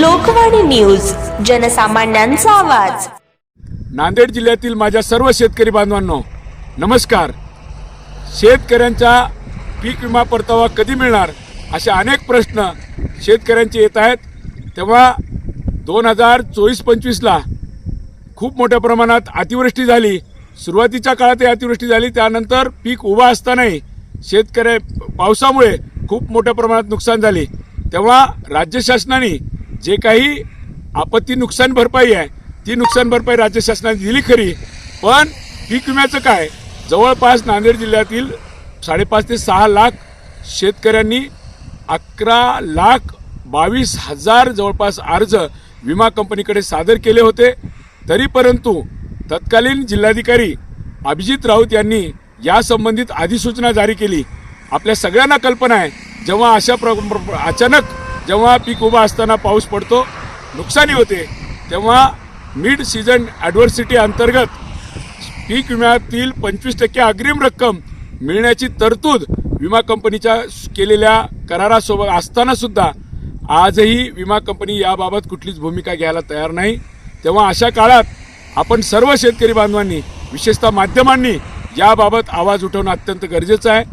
Lokvani news जनसामान्यांचा आवाज. नांदेड जिल्ह्यातील माझ्या सर्व शेतकरी बांधवांनो नमस्कार. शेतकऱ्यांचा पीक विमा परतावा कधी मिळणार असे अनेक प्रश्न शेतकऱ्यांचे येत आहेत. तेव्हा दोन हजार चोवीस पंचवीसला खूप मोठ्या प्रमाणात अतिवृष्टी झाली. सुरुवातीच्या काळातही अतिवृष्टी झाली. त्यानंतर पीक उभा असतानाही शेतकऱ्या पावसामुळे खूप मोठ्या प्रमाणात नुकसान झाले. तेव्हा राज्य शासनाने जे काही आपत्ती नुकसान भरपाई आहे ती नुकसान भरपाई राज्य शासनाने दिली खरी पण पीक विम्याचं काय? जवळपास नांदेड जिल्ह्यातील साडेपाच ते सहा लाख शेतकऱ्यांनी अकरा लाख बावीस हजार जवळपास अर्ज विमा कंपनीकडे सादर केले होते. तरी परंतु तत्कालीन जिल्हाधिकारी अभिजित राऊत यांनी यासंबंधित अधिसूचना जारी केली. आपल्या सगळ्यांना कल्पना आहे जेव्हा अशा प्र प्र- अचानक जेव्हा पीक उभा असताना पाऊस पडतो नुकसानी होते तेव्हा मिड सीझन ॲडव्हर्सिटी अंतर्गत पीक विम्यातील पंचवीस टक्के अग्रिम रक्कम मिळण्याची तरतूद विमा कंपनीच्या केलेल्या करारासोबत असताना सुद्धा आजही विमा कंपनी याबाबत कुठलीच भूमिका घ्यायला तयार नाही. तेव्हा अशा काळात आपण सर्व शेतकरी बांधवांनी विशेषतः माध्यमांनी याबाबत आवाज उठवणं अत्यंत गरजेचं आहे.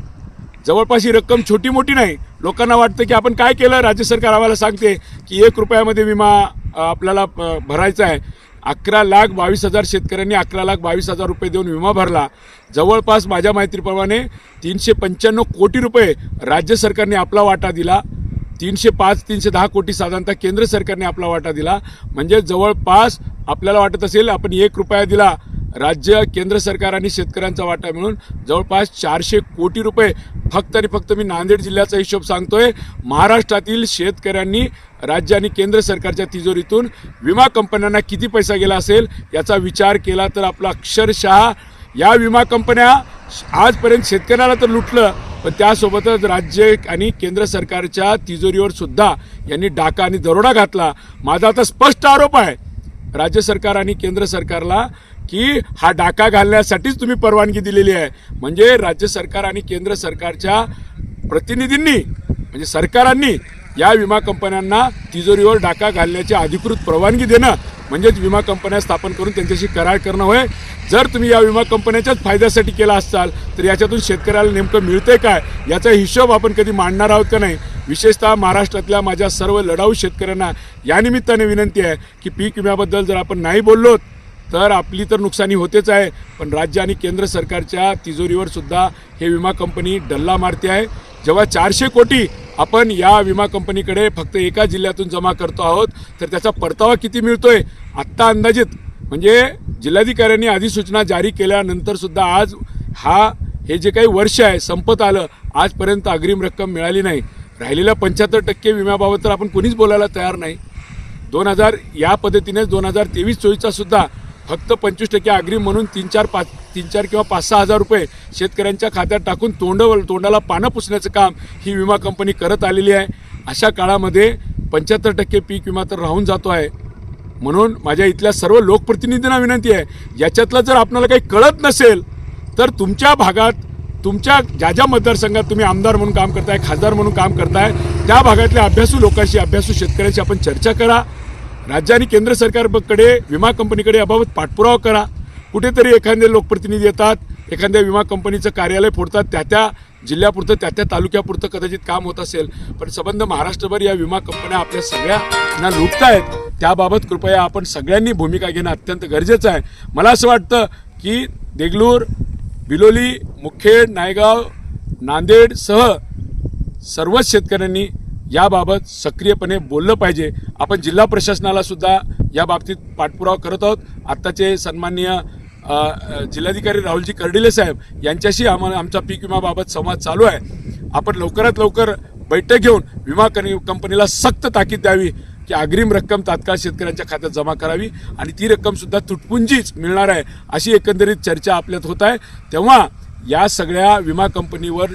जवळपास ही रक्कम छोटी मोठी नाही. लोकांना वाटतं की आपण काय केलं? राज्य सरकार आम्हाला सांगते की एक रुपयामध्ये विमा आपल्याला भरायचा आहे. अकरा लाख बावीस हजार शेतकऱ्यांनी अकरा लाख बावीस हजार रुपये देऊन विमा भरला. जवळपास माझ्या माहितीप्रमाणे तीनशे पंच्याण्णव कोटी रुपये राज्य सरकारने आपला वाटा दिला. तीनशे पाच तीनशे दहा कोटी साधारणतः केंद्र सरकारने आपला वाटा दिला. म्हणजे जवळपास आपल्याला वाटत असेल आपण एक रुपया दिला. राज्य केंद्र सरकार आणि शेतकऱ्यांचा वाटा मिळून जवळपास चारशे कोटी रुपये फक्त आणि फक्त मी नांदेड जिल्ह्याचा हिशोब सांगतोय. महाराष्ट्रातील शेतकऱ्यांनी राज्य आणि केंद्र सरकारच्या तिजोरीतून विमा कंपन्यांना किती पैसा गेला असेल याचा विचार केला तर आपला अक्षरशः या विमा कंपन्या आजपर्यंत शेतकऱ्याला तर लुटलं पण त्यासोबतच राज्य आणि केंद्र सरकारच्या तिजोरीवर सुद्धा यांनी डाका आणि दरोडा घातला. माझा आता स्पष्ट आरोप आहे राज्य सरकार आणि केंद्र सरकारला की हा डाका घालण्यासाठीच तुम्ही परवानगी दिलेली आहे. म्हणजे राज्य सरकार आणि केंद्र सरकारच्या प्रतिनिधींनी म्हणजे सरकारांनी या विमा कंपन्यांना तिजोरीवर डाका घालण्याची अधिकृत परवानगी देणं म्हणजेच विमा कंपन्या स्थापन करून त्यांच्याशी करार करणं होय. जर तुम्ही या विमा कंपन्याच्याच फायद्यासाठी केला असाल तर याच्यातून शेतकऱ्याला नेमकं मिळते काय? याचा हिशोब आपण कधी मांडणार आहोत का नाही? विशेषतः महाराष्ट्रातल्या माझ्या सर्व लढाऊ शेतकऱ्यांना यानिमित्ताने विनंती आहे की पीक विम्याबद्दल जर आपण नाही बोललो तर आपली तर नुकसानी होतेच आहे पण राज्य आणि केंद्र सरकारच्या तिजोरीवर सुद्धा हे विमा कंपनी डल्ला मारते आहे. जेव्हा चारशे कोटी आपण या विमा कंपनीकडे फक्त एका जिल्ह्यातून जमा करतो आहोत तर त्याचा परतावा किती मिळतोय? आत्ता अंदाजित म्हणजे जिल्हाधिकाऱ्यांनी अधिसूचना जारी केल्यानंतरसुद्धा आज हा हे जे काही वर्ष आहे संपत आलं आजपर्यंत अग्रिम रक्कम मिळाली नाही. राहिलेल्या पंच्याहत्तर टक्के विम्याबाबत तर आपण कोणीच बोलायला तयार नाही. दोन हजार या पद्धतीने दोन हजार तेवीस चोवीसचा सुद्धा फक्त पंचवीस टक्के अग्रिम म्हणून तीन चार पाच तीन चार किंवा पाच सहा हजार रुपये शेतकऱ्यांच्या खात्यात टाकून तोंड तोंडाला पानं पुसण्याचं काम ही विमा कंपनी करत आलेली आहे. अशा काळामध्ये पंच्याहत्तर टक्के पीक विमा तर राहून जातो आहे. म्हणून माझ्या इथल्या सर्व लोकप्रतिनिधींना विनंती आहे याच्यातलं जर आपल्याला काही कळत नसेल तर तुमच्या भागात तुमच्या ज्या ज्या मतदारसंघात तुम्ही आमदार म्हणून काम करताय खासदार म्हणून काम करताय त्या भागातल्या अभ्यासू लोकांशी अभ्यासू शेतकऱ्यांशी आपण चर्चा करा. राज्य आणि केंद्र सरकारकडे विमा कंपनीकडे याबाबत पाठपुरावा करा. कुठेतरी एखादे लोकप्रतिनिधी येतात एखाद्या विमा कंपनीचं कार्यालय फोडतात त्या त्या जिल्ह्यापुरतं त्या त्या तालुक्यापुरतं कदाचित काम होत असेल. पण संबंध महाराष्ट्रभर या विमा कंपन्या आपल्या सगळ्यांना लुटतायत. त्याबाबत कृपया आपण सगळ्यांनी भूमिका घेणं अत्यंत गरजेचं आहे. मला असं वाटतं की देगलूर बिलोली मुखेड नायगाव नांदेडसह सर्वच शेतकऱ्यांनी याबाबत सक्रियपणे बोललं पाहिजे. आपण जिल्हा प्रशासनाला सुद्धा या बाबतीत पाठपुरावा करत आहोत. आत्ताचे सन्माननीय जिल्हाधिकारी राहुलजी कर्डिले साहेब यांच्याशी आम्हाला आमचा पीक विमाबाबत संवाद चालू आहे. आपण लवकरात लवकर बैठक घेऊन विमा कंपनीला सक्त ताकीद द्यावी की अग्रिम रक्कम तात्काळ शेतकऱ्यांच्या खात्यात जमा करावी आणि ती रक्कम सुद्धा तुटपुंजीच मिळणार आहे अशी एकंदरीत चर्चा आपल्यात होत आहे. तेव्हा या सगळ्या विमा कंपनीवर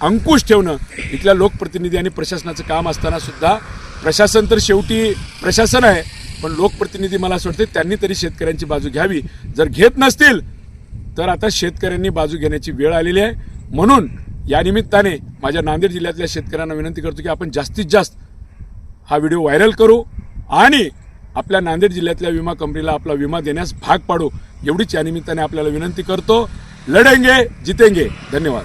अंकुश ठेवणं इथल्या लोकप्रतिनिधी आणि प्रशासनाचं काम असताना सुद्धा प्रशासन तर शेवटी प्रशासन आहे पण लोकप्रतिनिधी मला असं वाटतं त्यांनी तरी शेतकऱ्यांची बाजू घ्यावी. जर घेत नसतील तर आता शेतकऱ्यांनी बाजू घेण्याची वेळ आलेली आहे. म्हणून या निमित्ताने माझ्या नांदेड जिल्ह्यातल्या शेतकऱ्यांना विनंती करतो की आपण जास्तीत जास्त हा व्हिडिओ व्हायरल करू आणि आपल्या नांदेड जिल्ह्यातल्या विमा कंपनीला आपला विमा देण्यास भाग पाडू. एवढीच या निमित्ताने आपल्याला विनंती करतो. लढेंगे जितेंगे. धन्यवाद.